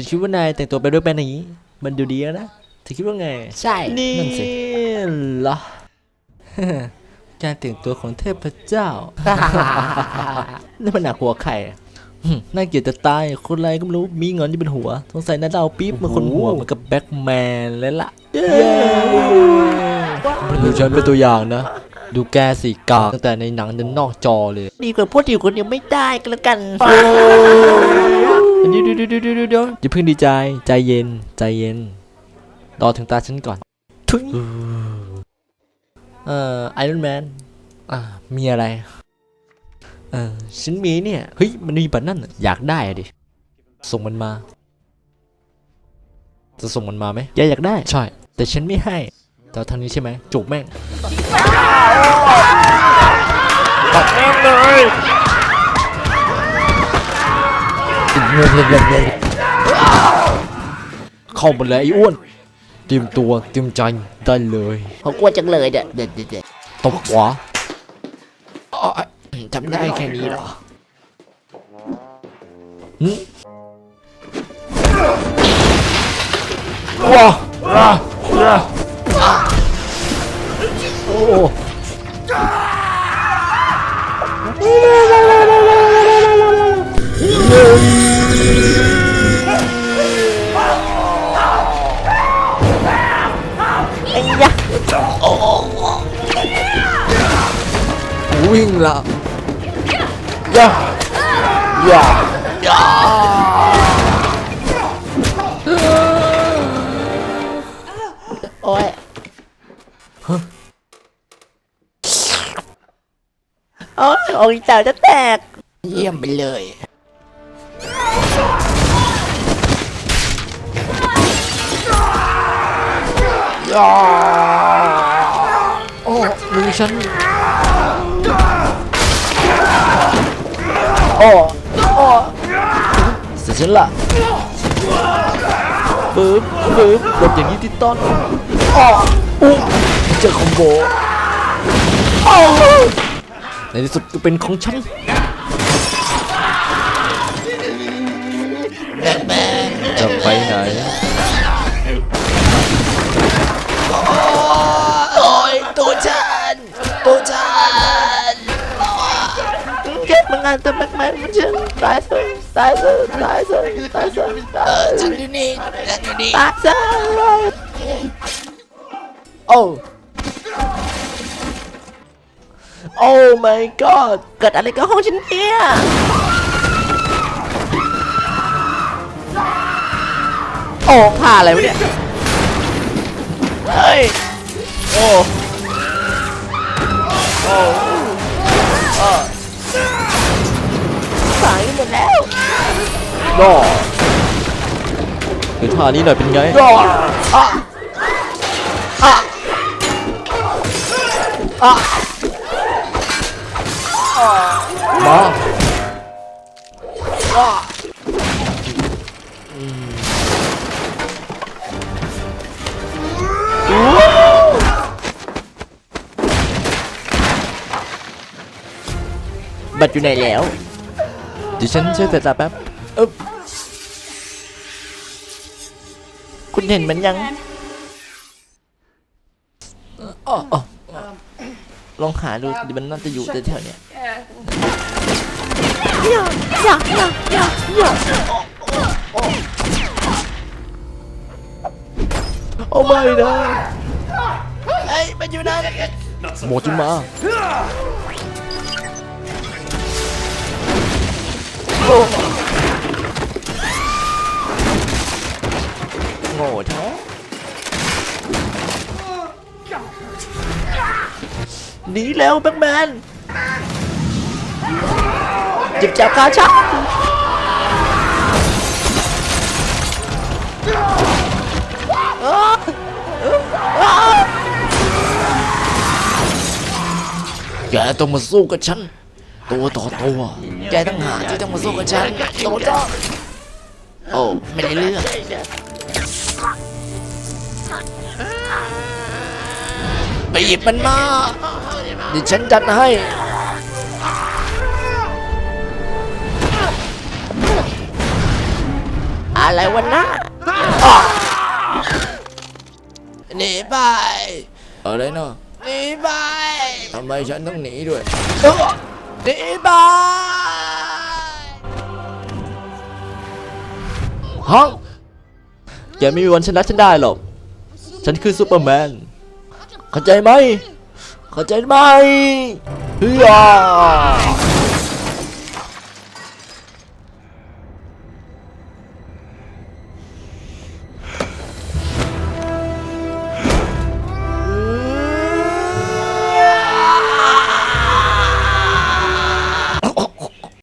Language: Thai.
ฉันคิดว่านายแต่งตัวไปด้วยแบบนี้ มันดูดีแล้วนะเธอคิดว่าไง ใช่นี่นั่นสิ เหรอ การแต่งตัวของเทพเจ้า นี่มันหนักหัวไข่อะอืมน่าเกลียดจะตาย คนอะไรก็ไม่รู้ มีเงินที่เป็นหัว สงสัยน่าจะเอาปี๊บมาคนหัวเหมือนกับแบ็คแมนแล้วล่ะ เย้ดูฉันเป็นตัวอย่างนะ ดูแกสิกากตั้งแต่ในหนังจนนอกจอเลย ดีกว่าพูดอยู่คนเดียวไม่ได้ก็แล้วกัน เดี๋ยวเดี๋ยวเดี๋ยวเดี๋ยวเดี๋ยวอย่าเพิ่งดีใจ ใจเย็น ใจเย็น รอถึงตาฉันก่อน ทุยเอ่อไอรอนแมน อ่า มีอะไร เอ่อฉันมีเนี่ย เฮ้ย มันมีบัตรนั่น อยากได้อะดิ ส่งมันมา จะส่งมันมาไหมแกอยากได้ ใช่ แต่ฉันไม่ให้แต่อทางนี้ใช่ไหมจุกแม่ง ตัดแม่งเลย เข้ามาเลยไอ้อ้วนเตรียมตัวเตรียมใจได้เลยเขากลัวจังเลยเด็ดเด็ดเด็ดตบขวาจำได้แค่นี้หรอว้า วิ่งละย่าย่าย่าโอ้ยโอ้ยองค์เจ้าจะแตก เยี่ยมไปเลยย่าโอ้มือฉัน โอ้โอ้เสร็จฉันละปึ๊บปึ๊บหลบอย่างนี้ที่ต้นอ้ออุ๊เจอคอมโบอ้าวในที่สุดก็เป็นของฉันจะไปไหน มันงานตัวแม็กแม็กมันฉันตายซะตายซะตายซะตายซะตายฉันอยู่นี่ฉันอยู่นี่ตายซะโอ้โอ้ my god เกิดอะไรกับห้องฉันเนี่ยโอ้ผ้าอะไรวะเนี่ย เฮ้ย โอ้ โอ้ หมดแล้วรอเดี๋ยวท่านี้หน่อยเป็นไงรออะอะอะมาอะบัตรอยู่ไหนแล้ว เดี๋ยวฉันช่วยแต่ตาแป๊บคุณเห็นมันยังอ๋ออ๋อลองหาดูดิมันน่าจะอยู่แถวๆเนี้ยอย่าอย่าอย่าอย่าอย่าโอ้ไม่นะเฮ้ยมันอยู่นั่นหมดจิมา โง่แท้หนีเร็วแบ็คแมนจิบจับขาชักแกต้องมาสู้กับฉัน ตัวต่อตัวแกต้องหาที่ต้องมาสู้กับฉันโตจ้าโอ้ไม่ได้เรื่องไปหยิบมันมาเดี๋ยวฉันจัดให้ไออะไรวะนะหนีไปอะไรเนาะหนีไปทำไมฉันต้องหนีด้วย หนีไปฮังแกไม่มีวันชนะฉันได้หรอก ฉันคือซูเปอร์แมน เข้าใจไหม เข้าใจไหมเฮ้ย